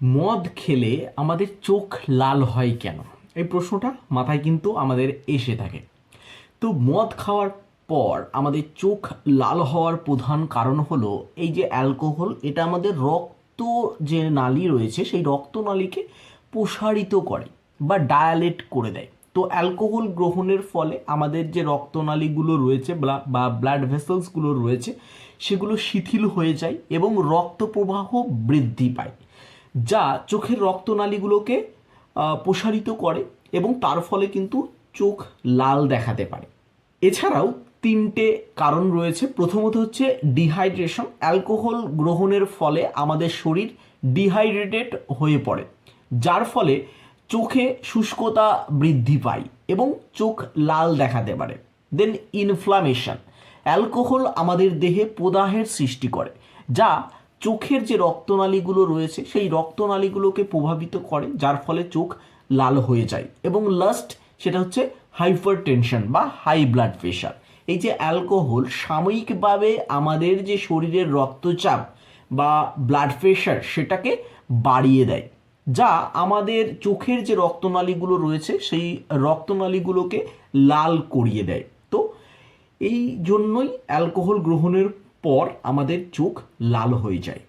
মদ খেলে আমাদের চোখ লাল হয় কেন? এই প্রশ্নটা মাথায় কিন্তু আমাদের এসে থাকে। তো মদ খাওয়ার পর আমাদের চোখ লাল হওয়ার প্রধান কারণ হলো এই যে অ্যালকোহল, এটা আমাদের রক্ত যে নালী রয়েছে, সেই রক্তনালীকে প্রসারিত করে বা ডায়ালেট করে দেয়। তো অ্যালকোহল গ্রহণের ফলে আমাদের যে রক্তনালীগুলো রয়েছে বা ব্লাড ভেসেলসগুলো রয়েছে, সেগুলো শিথিল হয়ে যায় এবং রক্ত প্রবাহ বৃদ্ধি পায়। যা চোখের রক্তনালীগুলোকে প্রসারিত করে এবং তার ফলে কিন্তু চোখ লাল দেখাতে পারে। এছাড়াও তিনটে কারণ রয়েছে। প্রথমত হচ্ছে ডিহাইড্রেশন অ্যালকোহল গ্রহণের ফলে আমাদের শরীর ডিহাইড্রেটেড হয়ে পড়ে, যার ফলে চোখে শুষ্কতা বৃদ্ধি পায় এবং চোখ লাল দেখাতে পারে। দেন ইনফ্লামেশন অ্যালকোহল আমাদের দেহে প্রদাহের সৃষ্টি করে, যা চোখের যে রক্তনালীগুলো রয়েছে, সেই রক্তনালীগুলোকে প্রভাবিত করে, যার ফলে চোখ লাল হয়ে যায়। এবং লাস্ট সেটা হচ্ছে হাইপার টেনশন বা হাই ব্লাড প্রেশার এই যে অ্যালকোহল সাময়িকভাবে আমাদের যে শরীরের রক্তচাপ বা ব্লাড প্রেশার সেটাকে বাড়িয়ে দেয়, যা আমাদের চোখের যে রক্তনালীগুলো রয়েছে, সেই রক্তনালীগুলোকে লাল করিয়ে দেয়। তো এই জন্যই অ্যালকোহল গ্রহণের পর আমাদের চোখ লাল হয়ে যায়।